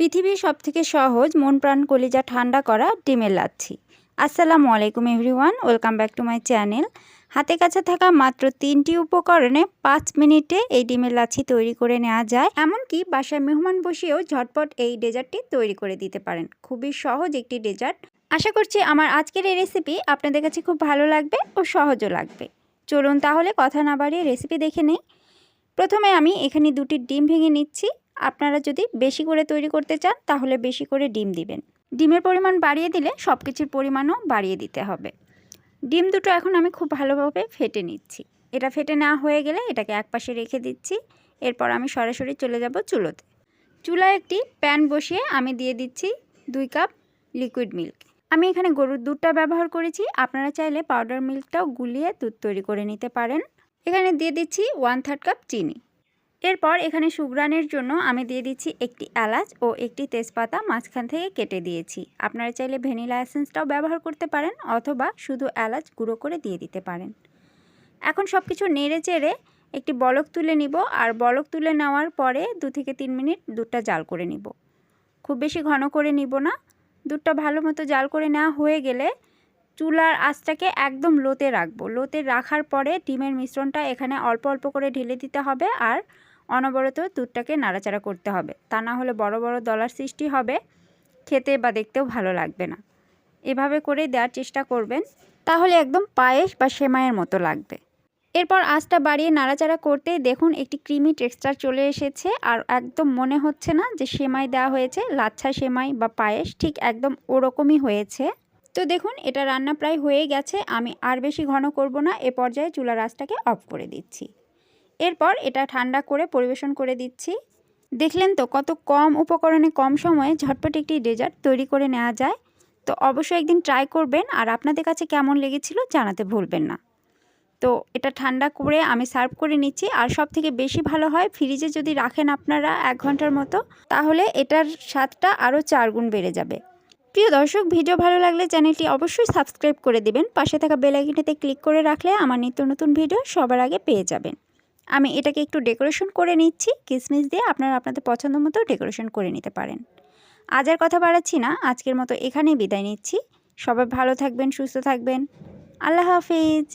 পৃথিবীর সবথেকে সহজ মন প্রাণ কলিজা ঠান্ডা করা ডিমের লাচ্ছি। আসসালামু আলাইকুম everyone, welcome back to my channel. হাতে কাছে থাকা মাত্র তিনটি উপকরণে পাঁচ মিনিটে এই ডিমের লাচ্ছি তৈরি করে নেওয়া যায়। এমনকি বাসায় মেহমান বসিয়েও ঝটপট এই ডেজার্টটি তৈরি করে দিতে পারেন। খুবই সহজ একটি ডেজার্ট। আশা করছি আমার আজকের এই রেসিপি আপনাদের কাছে খুব ভালো লাগবে ও সহজও লাগবে। চলুন তাহলে কথা না বাড়িয়ে রেসিপি দেখে নেই। প্রথমে আমি এখানে দুটি ডিম ভেঙে নিচ্ছি। আপনারা যদি বেশি করে তৈরি করতে চান, তাহলে বেশি করে ডিম দিবেন। ডিমের পরিমাণ বাড়িয়ে দিলে সব কিছুর পরিমাণও বাড়িয়ে দিতে হবে। ডিম দুটো এখন আমি খুব ভালোভাবে ফেটে নিচ্ছি। এটা ফেটে না হয়ে গেলে এটাকে একপাশে রেখে দিচ্ছি। এরপর আমি সরাসরি চলে যাব চুলোতে। চুলায় একটি প্যান বসিয়ে আমি দিয়ে দিচ্ছি দুই কাপ লিকুইড মিল্ক আমি এখানে গরুর দুধটা ব্যবহার করেছি। আপনারা চাইলে পাউডার মিল্কটাও গুলিয়ে দুধ তৈরি করে নিতে পারেন। এখানে দিয়ে দিচ্ছি ওয়ান থার্ড কাপ চিনি। এরপর এখানে সুগ্রানের জন্য আমি দিয়ে দিচ্ছি একটি এলাচ ও একটি তেজপাতা মাঝখান থেকে কেটে দিয়েছি। আপনারা চাইলে ভ্যানিলা এসেন্সটাও ব্যবহার করতে পারেন অথবা শুধু এলাচ গুঁড়ো করে দিয়ে দিতে পারেন। এখন সব কিছু নেড়ে চেড়ে একটি বলক তুলে নিব আর বলক তুলে নেওয়ার পরে দু থেকে তিন মিনিট দুধটা জাল করে নিব। খুব বেশি ঘন করে নিব না। দুধটা ভালো মতো জাল করে নেওয়া হয়ে গেলে চুলার আঁচটাকে একদম লোতে রাখব। লোতে রাখার পরে ডিমের মিশ্রণটা এখানে অল্প অল্প করে ঢেলে দিতে হবে আর অনবরত দুধটাকে নাড়াচাড়া করতে হবে। তা না হলে বড় বড় দলার সৃষ্টি হবে, খেতে বা দেখতেও ভালো লাগবে না। এভাবে করে দেওয়ার চেষ্টা করবেন, তাহলে একদম পায়েস বা সেমাইয়ের মতো লাগবে। এরপর আঁচটা বাড়িয়ে নাড়াচাড়া করতেই দেখুন একটি ক্রিমি টেক্সচার চলে এসেছে, আর একদম মনে হচ্ছে না যে সেমাই দেওয়া হয়েছে, লাচ্ছা সেমাই বা পায়েস ঠিক একদম ওরকমই হয়েছে। তো দেখুন, এটা রান্না প্রায় হয়ে গেছে, আমি আর বেশি ঘন করব না, এ পর্যায়ে চুলার আঁচটাকে অফ করে দিচ্ছি। এরপর এটা ঠান্ডা করে পরিবেশন করে দিচ্ছি। দেখলেন তো কত কম উপকরণে কম সময়ে ঝটপট একটি ডেজার্ট তৈরি করে নেওয়া যায়। তো অবশ্যই একদিন ট্রাই করবেন আর আপনাদের কাছে কেমন লেগেছিল জানাতে ভুলবেন না। তো এটা ঠান্ডা করে আমি সার্ভ করে নিচ্ছি আর সব থেকে বেশি ভালো হয় ফ্রিজে যদি রাখেন আপনারা এক ঘণ্টার মতো, তাহলে এটার স্বাদটা আরও চার গুণ বেড়ে যাবে। প্রিয় দর্শক, ভিডিও ভালো লাগলে চ্যানেলটি অবশ্যই সাবস্ক্রাইব করে দিবেন। পাশে থাকা বেলাইকিনেতে ক্লিক করে রাখলে আমার নিত্য নতুন ভিডিও সবার আগে পেয়ে যাবেন। আমি এটাকে একটু ডেকোরেশন করে নিচ্ছি, কিসমিস দিয়ে আপনারা আপনাদের পছন্দ মতো ডেকোরেশন করে নিতে পারেন। আজ আর কথা বাড়াচ্ছি না, আজকের মতো এখানেই বিদায় নিচ্ছি। সবাই ভালো থাকবেন, সুস্থ থাকবেন। আল্লাহ হাফিজ।